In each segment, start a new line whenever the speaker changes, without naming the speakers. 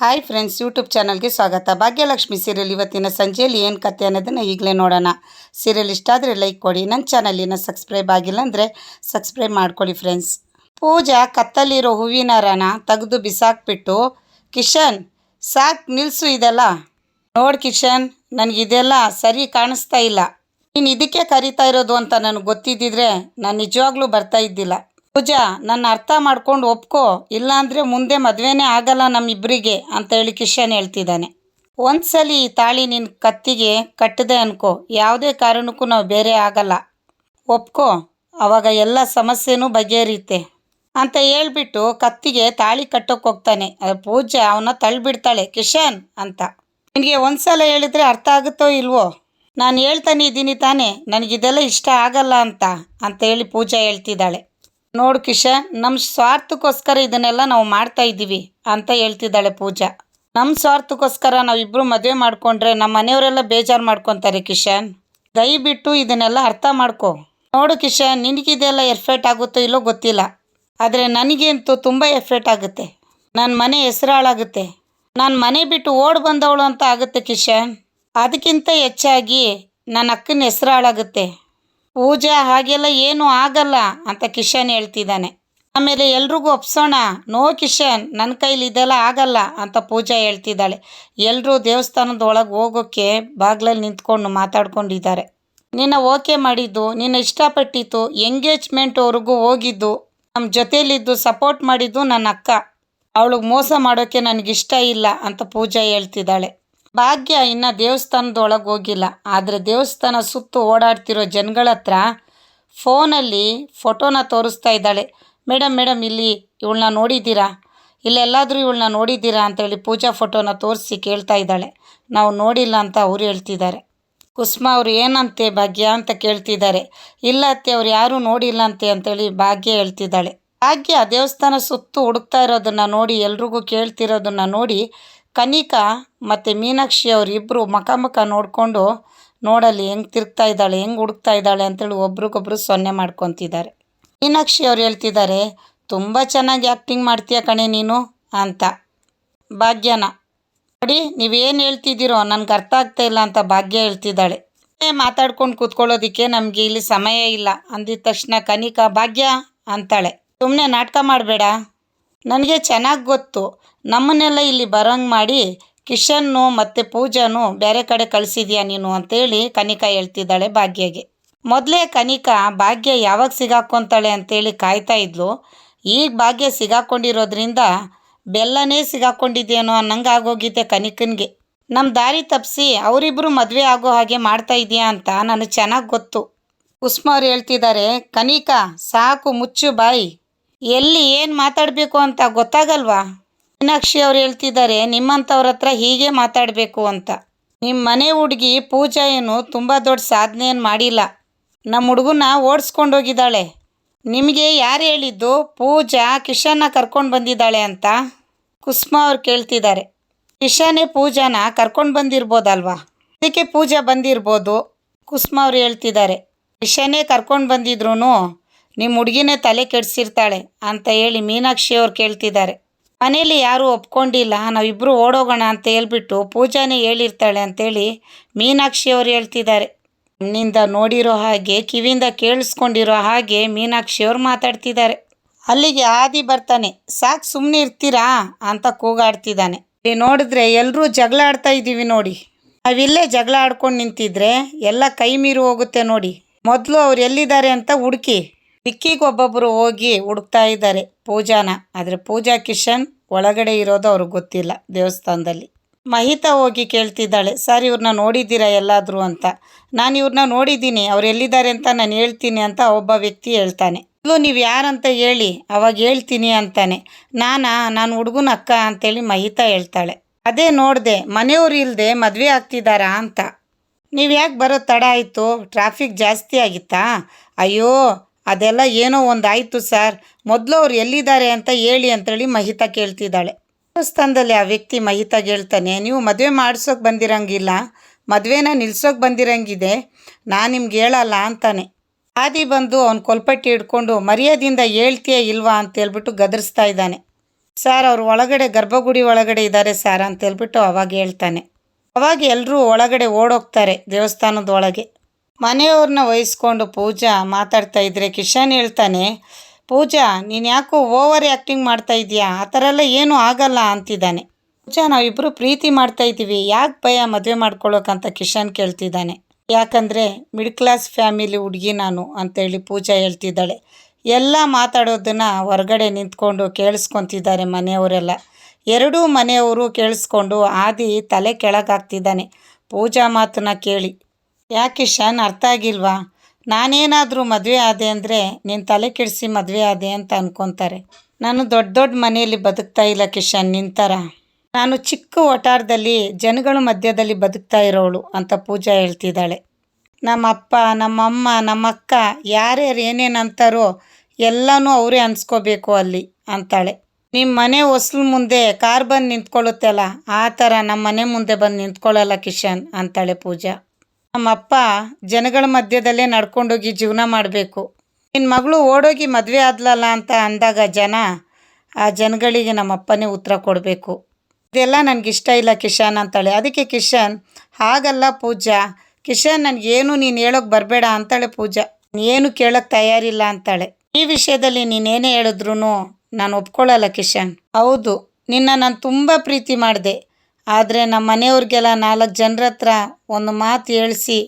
Hi friends YouTube ಚಾನಲ್ಗೆ ಸ್ವಾಗತ. Bhagyalakshmi serial ಇವತ್ತಿನ ಸಂಜೆಯಲ್ಲಿ ಏನು ಕತೆ ಅನ್ನೋದನ್ನು ಈಗಲೇ ನೋಡೋಣ. ಸೀರಿಯಲ್ ಇಷ್ಟ ಆದರೆ ಲೈಕ್ ಕೊಡಿ. ನನ್ನ ಚಾನಲಿನ ಸಬ್ಸ್ಕ್ರೈಬ್ ಆಗಿಲ್ಲ ಅಂದರೆ ಸಬ್ಸ್ಕ್ರೈಬ್ ಮಾಡ್ಕೊಳ್ಳಿ ಫ್ರೆಂಡ್ಸ್ ಪೂಜಾ ಕತ್ತಲ್ಲಿರೋ ಹೂವಿನ ಹಾರನ ತೆಗೆದು ಬಿಸಾಕ್ಬಿಟ್ಟು, ಕಿಶನ್, ಸಾಕ್ ನಿಲ್ಲಿಸು ಇದೆಲ್ಲ. ನೋಡಿ ಕಿಶನ್ ನನಗಿದೆಲ್ಲ ಸರಿ ಕಾಣಿಸ್ತಾ ಇಲ್ಲ. ನೀನು ಇದಕ್ಕೆ ಕರಿತಾ ಇರೋದು ಅಂತ ನನಗೆ ಗೊತ್ತಿದ್ದಿದ್ರೆ ನಾನು ನಿಜವಾಗ್ಲೂ ಬರ್ತಾ ಇದ್ದಿಲ್ಲ. ಪೂಜಾ, ನನ್ನ ಅರ್ಥ ಮಾಡ್ಕೊಂಡು ಒಪ್ಕೋ. ಇಲ್ಲಾಂದರೆ ಮುಂದೆ ಮದುವೆನೇ ಆಗಲ್ಲ ನಮ್ಮಿಬ್ಬರಿಗೆ ಅಂತ ಹೇಳಿ ಕಿಶನ್ ಹೇಳ್ತಿದ್ದಾನೆ. ಒಂದ್ಸಲಿ ಈ ತಾಳಿ ನಿನ್ನ ಕತ್ತಿಗೆ ಕಟ್ಟದೆ ಅನ್ಕೋ. ಯಾವುದೇ ಕಾರಣಕ್ಕೂ ನಾವು ಬೇರೆ ಆಗಲ್ಲ. ಒಪ್ಕೋ. ಅವಾಗ ಎಲ್ಲ ಸಮಸ್ಯೆನೂ ಬಗೆಹರಿಯುತ್ತೆ. ಅಂತ ಹೇಳ್ಬಿಟ್ಟು ಕತ್ತಿಗೆ ತಾಳಿ ಕಟ್ಟೋಕೆ ಹೋಗ್ತಾನೆ. ಪೂಜೆ ಅವನ್ನ ತಳ್ಳಿಬಿಡ್ತಾಳೆ ಕಿಶನ್ ಅಂತ. ನಿನಗೆ ಒಂದ್ಸಲ ಹೇಳಿದ್ರೆ ಅರ್ಥ ಆಗುತ್ತೋ ಇಲ್ವೋ? ನಾನು ಹೇಳ್ತಾನೆ ಇದ್ದೀನಿ ತಾನೇ. ನನಗಿದೆಲ್ಲ ಇಷ್ಟ ಆಗಲ್ಲ ಅಂತ ಅಂತ ಹೇಳಿ ಪೂಜಾ ಹೇಳ್ತಿದ್ದಾಳೆ. ನೋಡು ಕಿಶನ್ ನಮ್ಮ ಸ್ವಾರ್ಥಕ್ಕೋಸ್ಕರ ಇದನ್ನೆಲ್ಲ ನಾವು ಮಾಡ್ತಾ ಇದ್ದೀವಿ ಅಂತ ಹೇಳ್ತಿದ್ದಾಳೆ ಪೂಜಾ. ನಮ್ಮ ಸ್ವಾರ್ಥಕ್ಕೋಸ್ಕರ ನಾವಿಬ್ಬರು ಮದುವೆ ಮಾಡ್ಕೊಂಡ್ರೆ ನಮ್ಮ ಮನೆಯವರೆಲ್ಲ ಬೇಜಾರು ಮಾಡ್ಕೊತಾರೆ ಕಿಶನ್. ದಯವಿಟ್ಟು ಇದನ್ನೆಲ್ಲ ಅರ್ಥ ಮಾಡ್ಕೊ. ನೋಡು ಕಿಶನ್, ನಿನಗಿದೆಲ್ಲ ಎಫೆಕ್ಟ್ ಆಗುತ್ತೋ ಇಲ್ಲೋ ಗೊತ್ತಿಲ್ಲ. ಆದರೆ ನನಗಂತೂ ತುಂಬ ಎಫೆಕ್ಟ್ ಆಗುತ್ತೆ. ನನ್ನ ಮನೆ ಹೆಸರು ಹಾಳಾಗುತ್ತೆ ನಾನು ಮನೆ ಬಿಟ್ಟು ಓಡ್ ಬಂದವಳು ಅಂತ ಆಗುತ್ತೆ ಕಿಶನ್. ಅದಕ್ಕಿಂತ ಹೆಚ್ಚಾಗಿ ನನ್ನ ಅಕ್ಕನ ಹೆಸರು ಹಾಳಾಗುತ್ತೆ ಪೂಜಾ ಹಾಗೆಲ್ಲ ಏನು ಆಗಲ್ಲ ಅಂತ ಕಿಶನ್ ಹೇಳ್ತಿದ್ದಾನೆ. ಆಮೇಲೆ ಎಲ್ರಿಗೂ ಒಪ್ಸೋಣ. ನೋ ಕಿಶನ್ ನನ್ನ ಕೈಲಿ ಇದೆಲ್ಲ ಆಗಲ್ಲ ಅಂತ ಪೂಜಾ ಹೇಳ್ತಿದ್ದಾಳೆ. ಎಲ್ಲರೂ ದೇವಸ್ಥಾನದ ಒಳಗೆ ಹೋಗೋಕ್ಕೆ ಬಾಗ್ಲಲ್ಲಿ ನಿಂತ್ಕೊಂಡು ಮಾತಾಡ್ಕೊಂಡಿದ್ದಾರೆ. ನಿನ್ನ ಓಕೆ ಮಾಡಿದ್ದು, ನಿನ್ನ ಇಷ್ಟಪಟ್ಟಿತ್ತು ಎಂಗೇಜ್ಮೆಂಟ್ವರೆಗೂ ಹೋಗಿದ್ದು ನಮ್ಮ ಜೊತೆಯಲ್ಲಿದ್ದು ಸಪೋರ್ಟ್ ಮಾಡಿದ್ದು ನನ್ನ ಅಕ್ಕ. ಅವಳಿಗೆ ಮೋಸ ಮಾಡೋಕ್ಕೆ ನನಗಿಷ್ಟ ಇಲ್ಲ ಅಂತ ಪೂಜಾ ಹೇಳ್ತಿದ್ದಾಳೆ. ಭಾಗ್ಯ ಇನ್ನು ದೇವಸ್ಥಾನದೊಳಗೆ ಹೋಗಿಲ್ಲ. ಆದರೆ ದೇವಸ್ಥಾನ ಸುತ್ತು ಓಡಾಡ್ತಿರೋ ಜನಗಳ ಹತ್ರ ಫೋನಲ್ಲಿ ಫೋಟೋನ ತೋರಿಸ್ತಾ ಇದ್ದಾಳೆ. ಮೇಡಮ್ ಮೇಡಮ್ ಇಲ್ಲಿ ಇವಳನ್ನ ನೋಡಿದ್ದೀರಾ? ಇಲ್ಲೆಲ್ಲಾದರೂ ಇವಳನ್ನ ನೋಡಿದ್ದೀರಾ? ಅಂತೇಳಿ ಪೂಜಾ ಫೋಟೋನ ತೋರಿಸಿ ಕೇಳ್ತಾ ಇದ್ದಾಳೆ. ನಾವು ನೋಡಿಲ್ಲ ಅಂತ ಅವರು ಹೇಳ್ತಿದ್ದಾರೆ. ಕುಸ್ಮಾ ಅವರು, ಏನಂತೆ ಭಾಗ್ಯ? ಅಂತ ಕೇಳ್ತಿದ್ದಾರೆ. ಇಲ್ಲ ಅತ್ತೆ, ಅವ್ರು ಯಾರೂ ನೋಡಿಲ್ಲ ಅಂತೆ ಅಂತೇಳಿ ಭಾಗ್ಯ ಹೇಳ್ತಿದ್ದಾಳೆ. ಭಾಗ್ಯ ದೇವಸ್ಥಾನ ಸುತ್ತು ಹುಡುಕ್ತಾ ಇರೋದನ್ನು ನೋಡಿ, ಎಲ್ರಿಗೂ ಕೇಳ್ತಿರೋದನ್ನು ನೋಡಿ ಕನಿಕಾ ಮತ್ತು ಮೀನಾಕ್ಷಿ ಅವರಿಬ್ಬರು ಮುಖ ಮುಖ ನೋಡಿಕೊಂಡು ನೋಡಲ್ಲಿ ಹೆಂಗೆ ತಿರುಗ್ತಾ ಇದ್ದಾಳೆ, ಹೆಂಗೆ ಹುಡುಕ್ತಾ ಇದ್ದಾಳೆ ಅಂತೇಳಿ ಒಬ್ರಿಗೊಬ್ರು ಸೊನ್ನೆ ಮಾಡ್ಕೊತಿದ್ದಾರೆ. ಮೀನಾಕ್ಷಿ ಅವ್ರು ಹೇಳ್ತಿದ್ದಾರೆ, ತುಂಬ ಚೆನ್ನಾಗಿ ಆ್ಯಕ್ಟಿಂಗ್ ಮಾಡ್ತೀಯ ಕಣೆ ನೀನು ಅಂತ. ಭಾಗ್ಯನ, ನೋಡಿ, ನೀವೇನು ಹೇಳ್ತಿದ್ದೀರೋ ನನಗೆ ಅರ್ಥ ಆಗ್ತಾ ಇಲ್ಲ ಅಂತ ಭಾಗ್ಯ ಹೇಳ್ತಿದ್ದಾಳೆ. ಮಾತಾಡ್ಕೊಂಡು ಕೂತ್ಕೊಳ್ಳೋದಕ್ಕೆ ನಮಗೆ ಇಲ್ಲಿ ಸಮಯ ಇಲ್ಲ. ಅಂದಿದ ತಕ್ಷಣ ಕನಿಕಾ, ಭಾಗ್ಯ ಅಂತಾಳೆ. ಸುಮ್ಮನೆ ನಾಟಕ ಮಾಡಬೇಡ. ನನಗೆ ಚೆನ್ನಾಗಿ ಗೊತ್ತು. ನಮ್ಮನ್ನೆಲ್ಲ ಇಲ್ಲಿ ಬರೋಂಗೆ ಮಾಡಿ ಕಿಶನ್ನು ಮತ್ತು ಪೂಜಾನು ಬೇರೆ ಕಡೆ ಕಳಿಸಿದ್ಯಾ ನೀನು ಅಂತೇಳಿ ಕನಿಕಾ ಹೇಳ್ತಿದ್ದಾಳೆ ಭಾಗ್ಯಗೆ. ಮೊದಲೇ ಕನಿಕಾ ಭಾಗ್ಯ ಯಾವಾಗ ಸಿಗಾಕೊಂತಾಳೆ ಅಂತೇಳಿ ಕಾಯ್ತಾ ಇದ್ಲು. ಈಗ ಭಾಗ್ಯ ಸಿಗಾಕೊಂಡಿರೋದ್ರಿಂದ ಬೆಲ್ಲನೇ ಸಿಗಾಕೊಂಡಿದ್ದೇನೋ ಅನ್ನಂಗೆ ಆಗೋಗಿದೆ ಕನಿಕನ್ಗೆ. ನಮ್ಮ ದಾರಿ ತಪ್ಪಿಸಿ ಅವರಿಬ್ಬರು ಮದುವೆ ಆಗೋ ಹಾಗೆ ಮಾಡ್ತಾ ಇದೆಯಾ ಅಂತ ನನಗೆ ಚೆನ್ನಾಗಿ ಗೊತ್ತು. ಉಸ್ಮಾ ಅವ್ರು ಹೇಳ್ತಿದ್ದಾರೆ ಕನಿಕಾ, ಸಾಕು, ಮುಚ್ಚು ಬಾಯಿ. ಎಲ್ಲಿ ಏನು ಮಾತಾಡಬೇಕು ಅಂತ ಗೊತ್ತಾಗಲ್ವಾ? ಮೀನಾಕ್ಷಿ ಅವ್ರು ಹೇಳ್ತಿದ್ದಾರೆ, ನಿಮ್ಮಂಥವ್ರ ಹತ್ರ ಹೀಗೆ ಮಾತಾಡಬೇಕು ಅಂತ. ನಿಮ್ಮ ಮನೆ ಹುಡುಗಿ ಪೂಜಾ ಏನು ತುಂಬ ದೊಡ್ಡ ಸಾಧನೆ ಏನು ಮಾಡಿಲ್ಲ. ನಮ್ಮ ಹುಡುಗನ ಓಡಿಸ್ಕೊಂಡೋಗಿದ್ದಾಳೆ ನಿಮಗೆ ಯಾರು ಹೇಳಿದ್ದು? ಪೂಜಾ ಕಿಶನ್ನ ಕರ್ಕೊಂಡು ಬಂದಿದ್ದಾಳೆ ಅಂತ? ಕುಸ್ಮಾ ಅವ್ರು ಕೇಳ್ತಿದ್ದಾರೆ. ಕಿಶನೇ ಪೂಜಾನ ಕರ್ಕೊಂಡು ಬಂದಿರ್ಬೋದಲ್ವಾ? ಅದಕ್ಕೆ ಪೂಜಾ ಬಂದಿರ್ಬೋದು, ಕುಸ್ಮಾ ಅವ್ರು ಹೇಳ್ತಿದ್ದಾರೆ. ಕಿಶನೇ ಕರ್ಕೊಂಡು ಬಂದಿದ್ರು ನಿಮ್ಮ ಹುಡುಗಿನೇ ತಲೆ ಕೆಡಿಸಿರ್ತಾಳೆ, ಅಂತ ಹೇಳಿ ಮೀನಾಕ್ಷಿ ಅವ್ರು ಕೇಳ್ತಿದ್ದಾರೆ. ಮನೇಲಿ ಯಾರೂ ಒಪ್ಕೊಂಡಿಲ್ಲ. ನಾವಿಬ್ಬರು ಓಡೋಗೋಣ ಅಂತ ಹೇಳ್ಬಿಟ್ಟು ಪೂಜಾನೇ ಹೇಳಿರ್ತಾಳೆ ಅಂತೇಳಿ ಮೀನಾಕ್ಷಿ ಅವರು ಹೇಳ್ತಿದ್ದಾರೆ. ಕಣ್ಣಿಂದ ನೋಡಿರೋ ಹಾಗೆ, ಕಿವಿಯಿಂದ ಕೇಳಿಸ್ಕೊಂಡಿರೋ ಹಾಗೆ ಮೀನಾಕ್ಷಿ ಅವರು ಮಾತಾಡ್ತಿದ್ದಾರೆ. ಅಲ್ಲಿಗೆ ಆದಿ ಬರ್ತಾನೆ, ಸಾಕು ಸುಮ್ಮನೆ ಇರ್ತೀರಾ? ಅಂತ ಕೂಗಾಡ್ತಿದ್ದಾನೆ. ಇಲ್ಲಿ ನೋಡಿದ್ರೆ ಎಲ್ಲರೂ ಜಗಳ ಆಡ್ತಾ ಇದ್ದೀವಿ ನೋಡಿ. ನಾವಿಲ್ಲೇ ಜಗಳ ಆಡ್ಕೊಂಡು ನಿಂತಿದ್ರೆ ಎಲ್ಲ ಕೈ ಮೀರಿ ಹೋಗುತ್ತೆ ನೋಡಿ. ಮೊದಲು ಅವ್ರು ಎಲ್ಲಿದ್ದಾರೆ ಅಂತ ಹುಡುಕಿ. ದಿಕ್ಕಿಗೆ ಒಬ್ಬೊಬ್ಬರು ಹೋಗಿ ಹುಡುಕ್ತಾ ಇದ್ದಾರೆ. ಪೂಜಾನ. ಆದರೆ ಪೂಜಾ ಕಿಶನ್ ಒಳಗಡೆ ಇರೋದು ಅವ್ರಿಗೆ ಗೊತ್ತಿಲ್ಲ ದೇವಸ್ಥಾನದಲ್ಲಿ. ಮಹಿತಾ ಹೋಗಿ ಕೇಳ್ತಿದ್ದಾಳೆ, ಸರ್ ಇವ್ರನ್ನ ನೋಡಿದ್ದೀರಾ ಎಲ್ಲಾದರೂ ಅಂತ? ನಾನು ಇವ್ರನ್ನ ನೋಡಿದ್ದೀನಿ. ಅವ್ರು ಎಲ್ಲಿದ್ದಾರೆ ಅಂತ ನಾನು ಹೇಳ್ತೀನಿ ಅಂತ ಒಬ್ಬ ವ್ಯಕ್ತಿ ಹೇಳ್ತಾನೆ. ಇದು ನೀವು ಯಾರಂತ ಹೇಳಿ? ಅವಾಗ ಹೇಳ್ತೀನಿ ಅಂತಾನೆ. ನಾನಾ? ನಾನು ಹುಡುಗನ ಅಕ್ಕ ಅಂತೇಳಿ ಮಹಿತಾ ಹೇಳ್ತಾಳೆ. ಅದೇ ನೋಡಿದೆ. ಮನೆಯವ್ರು ಇಲ್ಲದೆ ಮದುವೆ ಆಗ್ತಿದ್ದಾರಾ ಅಂತ. ನೀವು ಯಾಕೆ ಬರೋ ತಡ ಆಯಿತು? ಟ್ರಾಫಿಕ್ ಜಾಸ್ತಿ ಆಗಿತ್ತಾ? ಅಯ್ಯೋ ಅದೆಲ್ಲ ಏನೋ ಒಂದು ಆಯಿತು ಸರ್. ಮೊದಲು ಅವ್ರು ಎಲ್ಲಿದ್ದಾರೆ ಅಂತ ಹೇಳಿ ಅಂತೇಳಿ ಮಹಿತಾ ಕೇಳ್ತಿದ್ದಾಳೆ. ದೇವಸ್ಥಾನದಲ್ಲಿ ಆ ವ್ಯಕ್ತಿ ಮಹಿತಾ ಹೇಳ್ತಾನೆ ನೀವು ಮದುವೆ ಮಾಡಿಸೋಕೆ ಬಂದಿರಂಗಿಲ್ಲ, ಮದುವೆನ ನಿಲ್ಸೋಕೆ ಬಂದಿರಂಗಿದೆ, ನಾನು ನಿಮ್ಗೆ ಹೇಳಲ್ಲ ಅಂತಾನೆ. ಆದಿ ಬಂದು ಅವ್ನು ಕೊಲ್ಪಟ್ಟಿ ಹಿಡ್ಕೊಂಡು ಮರ್ಯಾದೆಯಿಂದ ಹೇಳ್ತೀಯ ಇಲ್ವಾ? ಅಂತ ಹೇಳ್ಬಿಟ್ಟು ಗದರಿಸ್ತಾ ಇದ್ದಾನೆ. ಸರ್, ಅವ್ರು ಒಳಗಡೆ, ಗರ್ಭಗುಡಿ ಒಳಗಡೆ ಇದ್ದಾರೆ ಸರ್ ಅಂತ ಹೇಳ್ಬಿಟ್ಟು ಅವಾಗ ಹೇಳ್ತಾನೆ. ಅವಾಗ ಎಲ್ಲರೂ ಒಳಗಡೆ ಓಡೋಗ್ತಾರೆ ದೇವಸ್ಥಾನದ ಒಳಗೆ ಮನೆಯವ್ರನ್ನ ವಹಿಸ್ಕೊಂಡು ಪೂಜಾ ಮಾತಾಡ್ತಾ ಇದ್ರೆ ಕಿಶನ್ ಹೇಳ್ತಾನೆ, ಪೂಜಾ, ನೀನು ಯಾಕೋ ಓವರ್ ಆ್ಯಕ್ಟಿಂಗ್ ಮಾಡ್ತಾ ಇದೀಯಾ? ಆ ಥರ ಎಲ್ಲ ಏನೂ ಆಗಲ್ಲ, ಅಂತಿದ್ದಾನೆ. ಪೂಜಾ ನಾವಿಬ್ಬರು ಪ್ರೀತಿ ಮಾಡ್ತಾ ಇದ್ದೀವಿ. ಯಾಕೆ ಭಯ ಮದುವೆ ಮಾಡ್ಕೊಳ್ಳೋಕಂತ ಕಿಶನ್ ಕೇಳ್ತಿದ್ದಾನೆ. ಯಾಕಂದರೆ ಮಿಡ್ ಕ್ಲಾಸ್ ಫ್ಯಾಮಿಲಿ ಹುಡುಗಿ ನಾನು, ಅಂತೇಳಿ ಪೂಜಾ ಹೇಳ್ತಿದ್ದಾಳೆ. ಎಲ್ಲ ಮಾತಾಡೋದನ್ನು ಹೊರಗಡೆ ನಿಂತ್ಕೊಂಡು ಕೇಳಿಸ್ಕೊತಿದ್ದಾರೆ ಮನೆಯವರೆಲ್ಲ. ಎರಡೂ ಮನೆಯವರು ಕೇಳಿಸ್ಕೊಂಡು ಆದಿ ತಲೆ ಕೆಳಗಾಗ್ತಿದ್ದಾನೆ. ಪೂಜಾ ಮಾತನ್ನ ಕೇಳಿ ಯಾಕೆ ಕಿಶನ್ ಅರ್ಥ ಆಗಿಲ್ವಾ? ನಾನೇನಾದರೂ ಮದುವೆ ಆದೆ ಅಂದರೆ ನೀನು ತಲೆ ಕೆಡಿಸಿ ಮದುವೆ ಆದೆ ಅಂತ ಅನ್ಕೊತಾರೆ. ನಾನು ದೊಡ್ಡ ದೊಡ್ಡ ಮನೆಯಲ್ಲಿ ಬದುಕ್ತಾ ಇಲ್ಲ ಕಿಶನ್ ನಿಂತರ ನಾನು ಚಿಕ್ಕ ಒಟಾರದಲ್ಲಿ ಜನಗಳ ಮಧ್ಯದಲ್ಲಿ ಬದುಕ್ತಾ ಇರೋಳು ಅಂತ ಪೂಜಾ ಹೇಳ್ತಿದ್ದಾಳೆ. ನಮ್ಮ ಅಪ್ಪ ನಮ್ಮಮ್ಮ ನಮ್ಮಕ್ಕ ಯಾರ್ಯಾರು ಏನೇನು ಅಂತಾರೋ ಎಲ್ಲನೂ ಅವರೇ ಅನ್ಸ್ಕೋಬೇಕು ಅಲ್ಲಿ ಅಂತಾಳೆ. ನಿಮ್ಮ ಮನೆ ಹೊಸ್ಲು ಮುಂದೆ ಕಾರ್ ಬಂದು ನಿಂತ್ಕೊಳ್ಳುತ್ತಲ್ಲ ಆ ಥರ ನಮ್ಮ ಮನೆ ಮುಂದೆ ಬಂದು ನಿಂತ್ಕೊಳ್ಳಲ್ಲ ಕಿಶನ್ ಅಂತಾಳೆ ಪೂಜಾ. ನಮ್ಮಪ್ಪ ಜನಗಳ ಮಧ್ಯದಲ್ಲೇ ನಡ್ಕೊಂಡೋಗಿ ಜೀವನ ಮಾಡಬೇಕು. ನಿನ್ನ ಮಗಳು ಓಡೋಗಿ ಮದುವೆ ಆದ್ಲಲ್ಲ ಅಂತ ಅಂದಾಗ ಜನ ಆ ಜನಗಳಿಗೆ ನಮ್ಮಪ್ಪನೇ ಉತ್ತರ ಕೊಡಬೇಕು. ಇದೆಲ್ಲ ಇಷ್ಟ ಇಲ್ಲ ಕಿಶನ್ ಅಂತಾಳೆ. ಅದಕ್ಕೆ ಕಿಶನ್, ಹಾಗಲ್ಲ ಪೂಜಾ. ಕಿಶನ್ ನನಗೇನು ನೀನು ಹೇಳೋಕೆ ಬರಬೇಡ ಅಂತಾಳೆ ಪೂಜಾ. ಏನು ಕೇಳೋಕ್ಕೆ ತಯಾರಿಲ್ಲ ಅಂತಾಳೆ. ಈ ವಿಷಯದಲ್ಲಿ ನೀನೇನೇ ಹೇಳಿದ್ರು ನಾನು ಒಪ್ಕೊಳ್ಳಲ್ಲ ಕಿಶನ್. ಹೌದು, ನಿನ್ನ ನಾನು ತುಂಬ ಪ್ರೀತಿ ಮಾಡಿದೆ. ಆದರೆ ನಮ್ಮ ಮನೆಯವ್ರಿಗೆಲ್ಲ ನಾಲ್ಕು ಜನರ ಹತ್ರ ಒಂದು ಮಾತು ಹೇಳಿಸಿ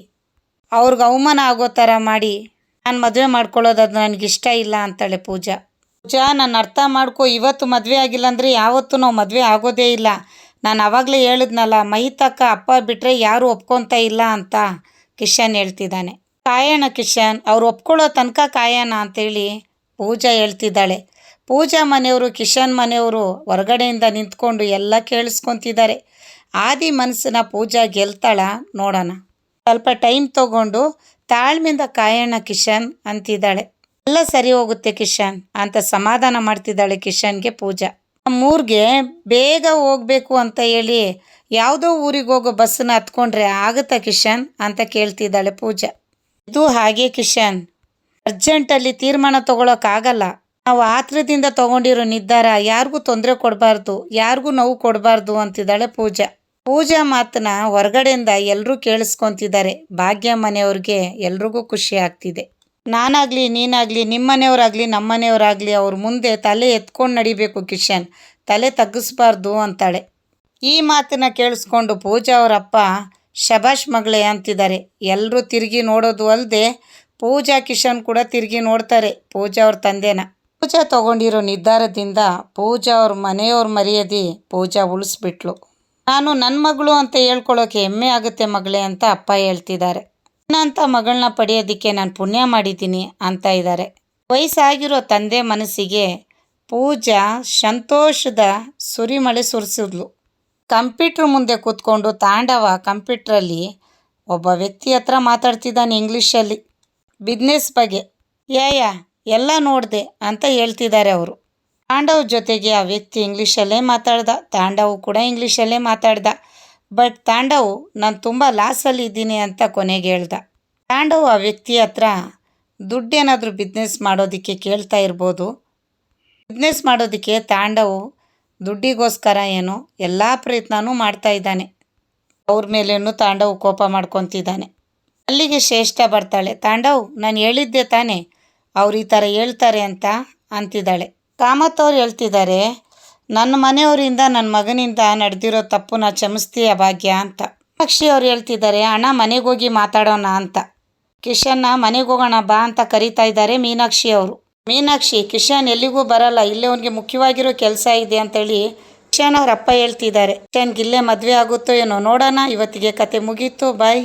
ಅವ್ರಿಗೆ ಅವಮಾನ ಆಗೋ ಥರ ಮಾಡಿ ನಾನು ಮದುವೆ ಮಾಡ್ಕೊಳ್ಳೋದು ಅದು ನನಗಿಷ್ಟ ಇಲ್ಲ ಅಂತಾಳೆ ಪೂಜಾ. ಪೂಜಾ, ನಾನು ಅರ್ಥ ಮಾಡ್ಕೊ, ಇವತ್ತು ಮದುವೆ ಆಗಿಲ್ಲ ಅಂದರೆ ಯಾವತ್ತೂ ನಾವು ಮದುವೆ ಆಗೋದೇ ಇಲ್ಲ. ನಾನು ಆವಾಗಲೇ ಹೇಳಿದ್ನಲ್ಲ, ಮೈ ತಕ್ಕ ಅಪ್ಪ ಬಿಟ್ಟರೆ ಯಾರೂ ಒಪ್ಕೊತಾ ಇಲ್ಲ ಅಂತ ಕಿಶನ್ ಹೇಳ್ತಿದ್ದಾನೆ. ಕಾಯೋಣ ಕಿಶನ್, ಅವ್ರು ಒಪ್ಕೊಳ್ಳೋ ತನಕ ಕಾಯೋಣ ಅಂತೇಳಿ ಪೂಜಾ ಹೇಳ್ತಿದ್ದಾಳೆ. ಪೂಜಾ ಮನೆಯವರು, ಕಿಶನ್ ಮನೆಯವರು ಹೊರಗಡೆಯಿಂದ ನಿಂತ್ಕೊಂಡು ಎಲ್ಲ ಕೇಳಿಸ್ಕೊತಿದ್ದಾರೆ. ಆದಿ ಮನಸ್ಸನ್ನ ಪೂಜಾ ಗೆಲ್ತಾಳ ನೋಡೋಣ. ಸ್ವಲ್ಪ ಟೈಮ್ ತಗೊಂಡು ತಾಳ್ಮೆಯಿಂದ ಕಾಯೋಣ ಕಿಶನ್ ಅಂತಿದ್ದಾಳೆ. ಎಲ್ಲ ಸರಿ ಹೋಗುತ್ತೆ ಕಿಶನ್ ಅಂತ ಸಮಾಧಾನ ಮಾಡ್ತಿದ್ದಾಳೆ ಕಿಶನ್ಗೆ ಪೂಜಾ. ನಮ್ಮೂರಿಗೆ ಬೇಗ ಹೋಗ್ಬೇಕು ಅಂತ ಹೇಳಿ ಯಾವುದೋ ಊರಿಗೆ ಹೋಗೋ ಬಸ್ಸನ್ನ ಹತ್ಕೊಂಡ್ರೆ ಆಗುತ್ತಾ ಕಿಶನ್ ಅಂತ ಕೇಳ್ತಿದ್ದಾಳೆ ಪೂಜಾ. ಇದು ಹಾಗೆ ಕಿಶನ್. ಅರ್ಜೆಂಟಲ್ಲಿ ತೀರ್ಮಾನ ತಗೊಳಕ್ಕಾಗಲ್ಲ. ನಾವು ಆತ್ರದಿಂದ ತಗೊಂಡಿರೋ ನಿರ್ಧಾರ ಯಾರಿಗೂ ತೊಂದರೆ ಕೊಡಬಾರ್ದು, ಯಾರಿಗೂ ನೋವು ಕೊಡಬಾರ್ದು ಅಂತಿದ್ದಾಳೆ ಪೂಜಾ. ಪೂಜಾ ಮಾತನ್ನ ಹೊರಗಡೆಯಿಂದ ಎಲ್ಲರೂ ಕೇಳಿಸ್ಕೊತಿದ್ದಾರೆ. ಭಾಗ್ಯ ಮನೆಯವ್ರಿಗೆ ಎಲ್ರಿಗೂ ಖುಷಿ ಆಗ್ತಿದೆ. ನಾನಾಗಲಿ, ನೀನಾಗಲಿ, ನಿಮ್ಮನೆಯವರಾಗಲಿ, ನಮ್ಮನೆಯವರಾಗಲಿ ನಮ್ಮ ಮನೆಯವರಾಗಲಿ ಅವ್ರ ಮುಂದೆ ತಲೆ ಎತ್ಕೊಂಡು ನಡಿಬೇಕು ಕಿಶನ್. ತಲೆ ತಗ್ಗಿಸ್ಬಾರ್ದು ಅಂತಾಳೆ. ಈ ಮಾತನ್ನ ಕೇಳಿಸ್ಕೊಂಡು ಪೂಜಾ ಅವರಪ್ಪ ಶಬಾಷ್ ಮಗಳೇ ಅಂತಿದ್ದಾರೆ. ಎಲ್ಲರೂ ತಿರುಗಿ ನೋಡೋದು ಅಲ್ಲದೆ ಪೂಜಾ, ಕಿಶನ್ ಕೂಡ ತಿರುಗಿ ನೋಡ್ತಾರೆ. ಪೂಜಾ ಅವ್ರ ತಂದೆನ. ಪೂಜಾ ತಗೊಂಡಿರೋ ನಿರ್ಧಾರದಿಂದ ಪೂಜಾ ಅವ್ರ ಮನೆಯವ್ರ ಮರ್ಯಾದೆ ಪೂಜಾ ಉಳಿಸ್ಬಿಟ್ಲು. ನಾನು ನನ್ನ ಮಗಳು ಅಂತ ಹೇಳ್ಕೊಳ್ಳೋಕೆ ಹೆಮ್ಮೆ ಆಗುತ್ತೆ ಮಗಳೇ ಅಂತ ಅಪ್ಪ ಹೇಳ್ತಿದ್ದಾರೆ. ನನ್ನಂಥ ಮಗಳನ್ನ ಪಡೆಯೋದಕ್ಕೆ ನಾನು ಪುಣ್ಯ ಮಾಡಿದ್ದೀನಿ ಅಂತ ಇದ್ದಾರೆ. ವಯಸ್ಸಾಗಿರೋ ತಂದೆ ಮನಸ್ಸಿಗೆ ಪೂಜಾ ಸಂತೋಷದ ಸುರಿಮಳೆ ಸುರಿಸಿದ್ಲು. ಕಂಪ್ಯೂಟ್ರ್ ಮುಂದೆ ಕೂತ್ಕೊಂಡು ತಾಂಡವ ಕಂಪ್ಯೂಟ್ರಲ್ಲಿ ಒಬ್ಬ ವ್ಯಕ್ತಿ ಹತ್ರ ಮಾತಾಡ್ತಿದ್ದಾನೆ ಇಂಗ್ಲೀಷಲ್ಲಿ. ಬಿಸ್ನೆಸ್ ಬಗ್ಗೆ. ಯಾಯ ಎಲ್ಲ ನೋಡಿದೆ ಅಂತ ಹೇಳ್ತಿದ್ದಾರೆ ಅವರು. ತಾಂಡವ್ ಜೊತೆಗೆ ಆ ವ್ಯಕ್ತಿ ಇಂಗ್ಲೀಷಲ್ಲೇ ಮಾತಾಡ್ದ, ತಾಂಡವ್ ಕೂಡ ಇಂಗ್ಲೀಷಲ್ಲೇ ಮಾತಾಡ್ದ. ಬಟ್ ತಾಂಡವು, ನಾನು ತುಂಬ ಲಾಸಲ್ಲಿ ಇದ್ದೀನಿ ಅಂತ ಕೊನೆಗೆ ಹೇಳ್ದ. ತಾಂಡವ್ ಆ ವ್ಯಕ್ತಿ ಹತ್ರ, ದುಡ್ಡೇನಾದರೂ ಬಿಸ್ನೆಸ್ ಮಾಡೋದಕ್ಕೆ ಕೇಳ್ತಾ ಇರ್ಬೋದು. ಬಿಸ್ನೆಸ್ ಮಾಡೋದಕ್ಕೆ ತಾಂಡವು ದುಡ್ಡಿಗೋಸ್ಕರ ಏನು ಎಲ್ಲ ಪ್ರಯತ್ನವೂ ಮಾಡ್ತಾ ಇದ್ದಾನೆ. ಅವ್ರ ಮೇಲೇನು ತಾಂಡವ್ ಕೋಪ ಮಾಡ್ಕೊತಿದ್ದಾನೆ. ಅಲ್ಲಿಗೆ ಶ್ರೇಷ್ಠ ಬರ್ತಾಳೆ. ತಾಂಡವ್, ನಾನು ಹೇಳಿದ್ದೆ ತಾನೇ. ಅವ್ರು ಈ ಥರ ಹೇಳ್ತಾರೆ ಅಂತ ಅಂತಿದ್ದಾಳೆ. ಕಾಮತ್ ಅವ್ರು ಹೇಳ್ತಿದ್ದಾರೆ, ನನ್ನ ಮನೆಯವರಿಂದ ನನ್ನ ಮಗನಿಂದ ನಡೆದಿರೋ ತಪ್ಪು ನಾ ಕ್ಷಮಿಸ್ತೀಯ ಭಾಗ್ಯ ಅಂತ. ಮೀನಾಕ್ಷಿ ಅವ್ರು ಹೇಳ್ತಿದ್ದಾರೆ, ಅಣ್ಣ ಮನೆಗೆ ಹೋಗಿ ಮಾತಾಡೋಣ ಅಂತ. ಕಿಶನ್ನ ಮನೆಗೆ ಹೋಗೋಣ ಬಾ ಅಂತ ಕರೀತಾ ಇದ್ದಾರೆ ಮೀನಾಕ್ಷಿ ಅವರು. ಮೀನಾಕ್ಷಿ, ಕಿಶನ್, ಎಲ್ಲಿಗೂ ಬರಲ್ಲ, ಇಲ್ಲೇ ಅವನಿಗೆ ಮುಖ್ಯವಾಗಿರೋ ಕೆಲಸ ಇದೆ ಅಂತೇಳಿ ಕಿಶನ್ ಅವ್ರ ಅಪ್ಪ ಹೇಳ್ತಿದ್ದಾರೆ. ಕಿಶನ್ಗೆ ಇಲ್ಲೇ ಮದುವೆ ಆಗುತ್ತೋ ಏನೋ ನೋಡೋಣ, ಇವತ್ತಿಗೆ ಕತೆ ಮುಗೀತು, ಬಾಯ್.